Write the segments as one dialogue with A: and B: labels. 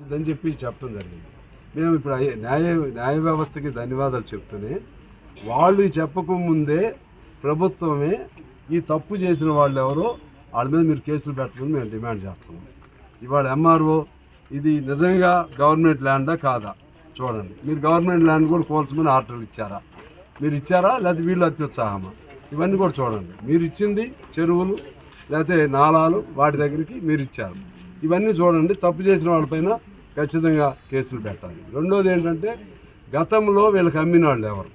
A: అని చెప్పి చెప్పడం జరిగింది. మేము ఇప్పుడు అయ్యే- న్యాయ న్యాయ వ్యవస్థకి ధన్యవాదాలు చెప్తూనే వాళ్ళు చెప్పకముందే ప్రభుత్వమే ఈ తప్పు చేసిన వాళ్ళు ఎవరో వాళ్ళ మీద మీరు కేసులు పెట్టడం మేము డిమాండ్ చేస్తున్నాం. ఇవాళ ఎంఆర్ఓ ఇది నిజంగా గవర్నమెంట్ ల్యాండా కాదా? చూడండి. మీరు గవర్నమెంట్ ల్యాండ్ కూడా కోల్చమని ఆర్డర్లు ఇచ్చారా? మీరు ఇచ్చారా? లేకపోతే వీళ్ళు అత్యుత్సాహమా? ఇవన్నీ కూడా చూడండి. మీరు ఇచ్చింది చెరువులు లేకపోతే నాలాలు వాటి దగ్గరికి మీరు ఇచ్చారు. ఇవన్నీ చూడండి తప్పు చేసిన వాళ్ళపైన ఖచ్చితంగా కేసులు పెట్టాలి. రెండోది ఏంటంటే గతంలో వీళ్ళకి అమ్మిన వాళ్ళు ఎవరు?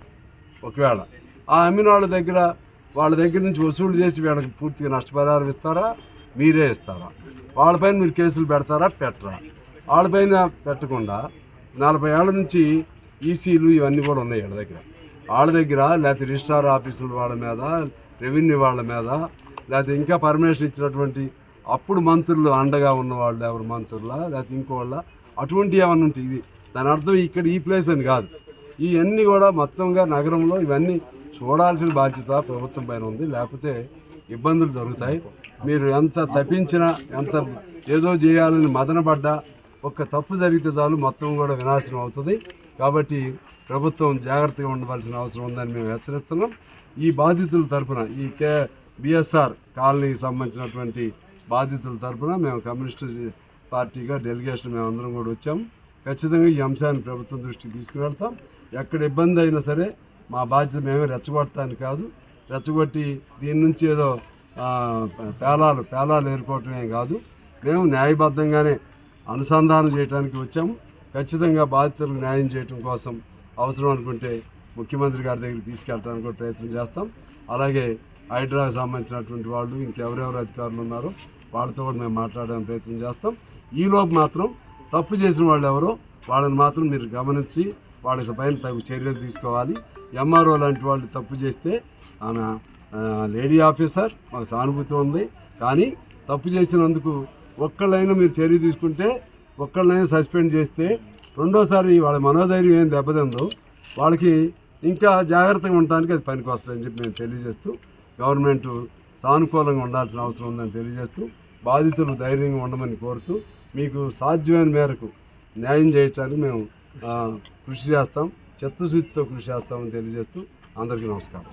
A: ఒకవేళ ఆ అమ్మిన వాళ్ళ దగ్గర వాళ్ళ దగ్గర నుంచి వసూలు చేసి వీళ్ళకి పూర్తిగా నష్టపరిహారం ఇస్తారా? మీరే ఇస్తారా? వాళ్ళపైన మీరు కేసులు పెడతారా? పెట్టరా? వాళ్ళపైన పెట్టకుండా నలభై ఏళ్ళ నుంచి ఈసీలు ఇవన్నీ కూడా ఉన్నాయి వీళ్ళ దగ్గర. వాళ్ళ దగ్గర లేకపోతే రిజిస్ట్రార్ ఆఫీసుల వాళ్ళ మీద రెవెన్యూ వాళ్ళ మీద లేకపోతే ఇంకా పర్మిషన్ ఇచ్చినటువంటి అప్పుడు మంత్రులు అండగా ఉన్న వాళ్ళు ఎవరు మంత్రుల? లేకపోతే ఇంకోళ్ళ? అటువంటి ఏమన్నా ఉంటాయి ఇది దాని అర్థం ఇక్కడ ఈ ప్లేస్ అని కాదు. ఇవన్నీ కూడా మొత్తంగా నగరంలో ఇవన్నీ చూడాల్సిన బాధ్యత ప్రభుత్వం పైన ఉంది. లేకపోతే ఇబ్బందులు జరుగుతాయి. మీరు ఎంత తప్పించినా ఎంత ఏదో చేయాలని మదనపడ్డా ఒక్క తప్పు జరిగితే చాలు మొత్తం కూడా వినాశనం అవుతుంది. కాబట్టి ప్రభుత్వం జాగ్రత్తగా ఉండవలసిన అవసరం ఉందని మేము హెచ్చరిస్తున్నాం. ఈ బాధితుల తరఫున ఈ కే బిఎస్ఆర్ కాలనీకి సంబంధించినటువంటి బాధితుల తరపున మేము కమ్యూనిస్ట్ పార్టీగా డెలిగేషన్ మేము అందరం కూడా వచ్చాము. ఖచ్చితంగా ఈ అంశాన్ని ప్రభుత్వం దృష్టికి తీసుకువెళ్తాం. ఎక్కడ ఇబ్బంది అయినా సరే మా బాధ్యత మేమే రెచ్చగొట్టడానికి కాదు. రెచ్చగొట్టి దీని నుంచి ఏదో పేలాలు పేలాలు ఏర్పడటమే కాదు. మేము న్యాయబద్ధంగానే అనుసంధానం చేయడానికి వచ్చాము. ఖచ్చితంగా బాధితులకు న్యాయం చేయడం కోసం అవసరం అనుకుంటే ముఖ్యమంత్రి గారి దగ్గరికి తీసుకెళ్ళడానికి కూడా ప్రయత్నం చేస్తాం. అలాగే హైడ్రాకి సంబంధించినటువంటి వాళ్ళు ఇంకెవరెవరు అధికారులు ఉన్నారో వాళ్ళతో కూడా మేము మాట్లాడడానికి ప్రయత్నం చేస్తాం. ఈలోపు మాత్రం తప్పు చేసిన వాళ్ళు ఎవరో వాళ్ళని మాత్రం మీరు గమనించి వాళ్ళ పైన తగు చర్యలు తీసుకోవాలి. ఎంఆర్ఓ లాంటి వాళ్ళు తప్పు చేస్తే ఆమె లేడీ ఆఫీసర్ మాకు సానుభూతి ఉంది. కానీ తప్పు చేసినందుకు ఒక్కళ్ళైనా మీరు చర్య తీసుకుంటే ఒక్కళ్ళైనా సస్పెండ్ చేస్తే రెండోసారి వాళ్ళ మనోధైర్యం ఏం దెబ్బతిందో. వాళ్ళకి ఇంకా జాగ్రత్తగా ఉండడానికి అది పనికి వస్తుందని చెప్పి మేము తెలియజేస్తూ గవర్నమెంట్ సానుకూలంగా ఉండాల్సిన అవసరం ఉందని తెలియజేస్తూ బాధితులు ధైర్యంగా ఉండమని కోరుతూ మీకు సాధ్యమైన మేరకు న్యాయం చేయటానికి మేము కృషి చేస్తాం. చిత్తశుద్ధితో కృషి చేస్తామని తెలియజేస్తూ అందరికీ నమస్కారం.